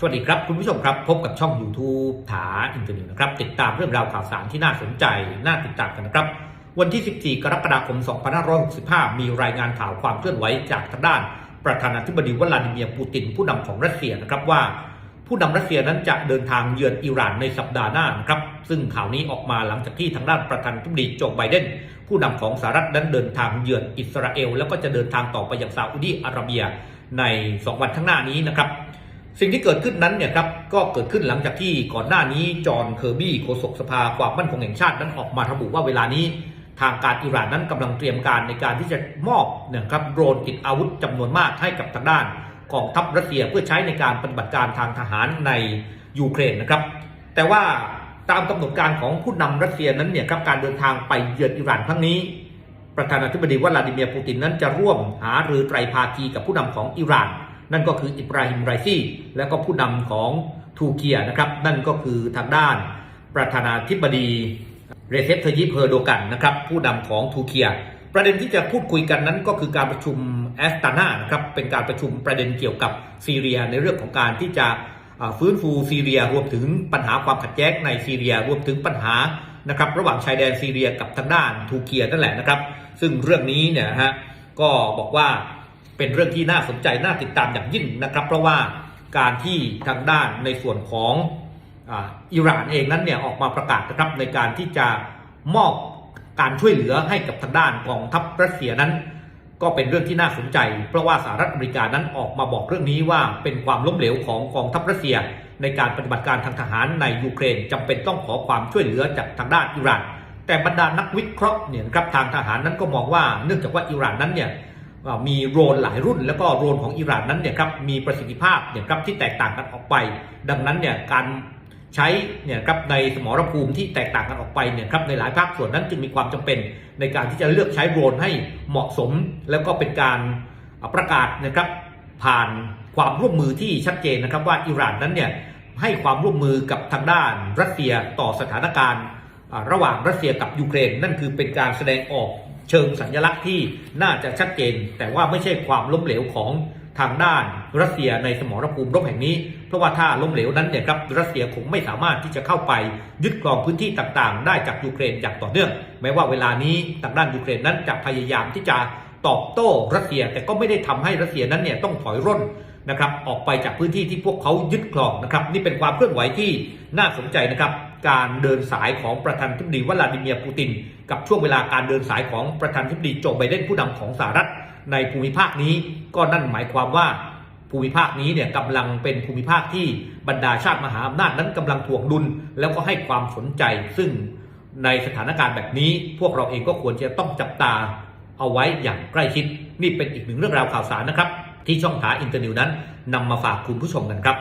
สวัสดีครับ คุณผู้ชมครับ พบกับช่อง YouTube ถาอินเตอร์เน็ตนะครับ ติดตามเรื่องราวข่าวสารที่น่าสนใจ น่าติดตามกันนะครับ วันที่ 14 กรกฎาคม 2565 มีรายงานข่าวความเคลื่อนไหวจากทางด้าน ประธานาธิบดีวลาดิเมียร์ปูติน ผู้นำของรัสเซียนะครับว่า ผู้นำรัสเซียนั้นจะเดินทางเยือนอิหร่านในสัปดาห์หน้านะครับซึ่งข่าวนี้ออกมาหลังจากที่ทางด้านประธานาธิบดีโจไบเดนผู้นำของสหรัฐนั้นเดินทางเยือนอิสราเอล แล้วก็จะเดินทางต่อไปยังซาอุดีอาระเบียใน 2 วันข้างหน้านี้นะครับ สิ่งที่เกิดขึ้นนั้นเนี่ยครับก็เกิดขึ้นหลังจากที่ก่อนหน้านี้จอห์นเคอร์บี้โฆษกสภาความมั่นคงแห่งชาตินั้นออกมาระบุว่าเวลานี้ทางการอิหร่านนั้นกำลังเตรียมการในการที่จะมอบเนี่ยครับโดรนติดอาวุธจำนวนมากให้กับทางด้านกองทัพรัสเซียเพื่อใช้ในการปฏิบัติการทางทหารในยูเครนนะครับ แต่ว่าตามกำหนดการของผู้นำรัสเซียนั้นเนี่ยครับการเดินทางไปเยือนอิหร่านครั้งนี้ ประธานาธิบดีวลาดิเมียร์ปูตินนั้นจะร่วมหารือไตรภาคีกับผู้นำของอิหร่าน นั่นก็คืออิบราฮิมไรซี่และก็ผู้นำของทูเกียนะครับ นั่นก็คือทางด้านประธานาธิบดีเรเซปเทยิปเฮอร์โดกันนะครับ ผู้นำของทูเกีย ประเด็นที่จะพูดคุยกันนั้นก็คือการประชุมแอสตานานะครับเป็นการประชุมประเด็นเกี่ยวกับซีเรียในเรื่องของการที่จะฟื้นฟูซีเรียรวมถึงปัญหาความขัดแย้งในซีเรียรวมถึงปัญหานะครับระหว่างชายแดนซีเรียกับทางด้านทูเกียนั่นแหละนะครับ ซึ่งเรื่องนี้เนี่ยนะฮะก็บอกว่า เป็นเรื่องที่น่าสนใจน่าติดตามอย่างยิ่งนะครับ เพราะว่าการที่ทางด้านในส่วนของอิหร่านเองนั้นเนี่ยออกมาประกาศนะครับในการที่จะมอบการช่วยเหลือให้กับทางด้านกองทัพรัสเซียนั้น ก็เป็นเรื่องที่น่าสนใจ เพราะว่าสหรัฐอเมริกานั้นออกมาบอกเรื่องนี้ว่าเป็นความล้มเหลวของกองทัพรัสเซีย ในการปฏิบัติการทางทหารในยูเครนจำเป็นต้องขอความช่วยเหลือจากทางด้านอิหร่าน แต่บรรดานักวิเคราะห์เนี่ยครับทางทหารนั้นก็มองว่าเนื่องจากว่าอิหร่านนั้นเนี่ย มีโรนหลายรุ่น แล้วก็โรนของอิหร่านนั้นเนี่ยครับมีประสิทธิภาพเนี่ยครับที่แตกต่างกันออกไป ดังนั้นเนี่ยการใช้เนี่ยครับในสมรภูมิที่แตกต่างกันออกไปเนี่ยครับในหลายภาคส่วนนั้นจึงมีความจำเป็นในการที่จะเลือกใช้โดรนให้เหมาะสม แล้วก็เป็นการประกาศนะครับผ่านความร่วมมือที่ชัดเจนนะครับว่าอิหร่านนั้นเนี่ยให้ความร่วมมือกับทางด้านรัสเซียต่อสถานการณ์ ระหว่างรัสเซียกับยูเครน นั่นคือเป็นการแสดงออก เชิงสัญลักษณ์ที่น่าจะชัดเจน แต่ว่าไม่ใช่ความล้มเหลวของทางด้านรัสเซียในสมรภูมิรบแห่งนี้ เพราะว่าถ้าล้มเหลวนั้นเนี่ยครับรัสเซียคงไม่สามารถที่จะเข้าไปยึดครองพื้นที่ต่างๆ ได้จากยูเครนอย่างต่อเนื่อง แม้ว่าเวลานี้ทางด้านยูเครนนั้นจะพยายามที่จะตอบโต้รัสเซีย แต่ก็ไม่ได้ทำให้รัสเซียนั้นเนี่ยต้องถอยร่น นะครับออกไปจากพื้นที่ที่พวกเขายึดครองนะครับนี่เป็นความเคลื่อนไหวที่น่าสนใจนะครับการเดินสายของประธานาธิบดีวลาดิเมียร์ปูติน กับช่วงเวลาการเดินสายของประธานาธิบดีโจไบเดนผู้นำของสหรัฐ ในภูมิภาคนี้ก็นั่นหมายความว่าภูมิภาคนี้เนี่ยกำลังเป็นภูมิภาคที่บรรดาชาติมหาอำนาจนั้นกำลังถ่วงดุล แล้วก็ให้ความสนใจ ซึ่งในสถานการณ์แบบนี้ พวกเราเองก็ควรจะต้องจับตาเอาไว้อย่างใกล้ชิดนี่เป็นอีกหนึ่งเรื่องราวข่าวสารนะครับ ที่ช่องผาอินเตอร์นิวนั้นนำมาฝากคุณผู้ชมกันครับ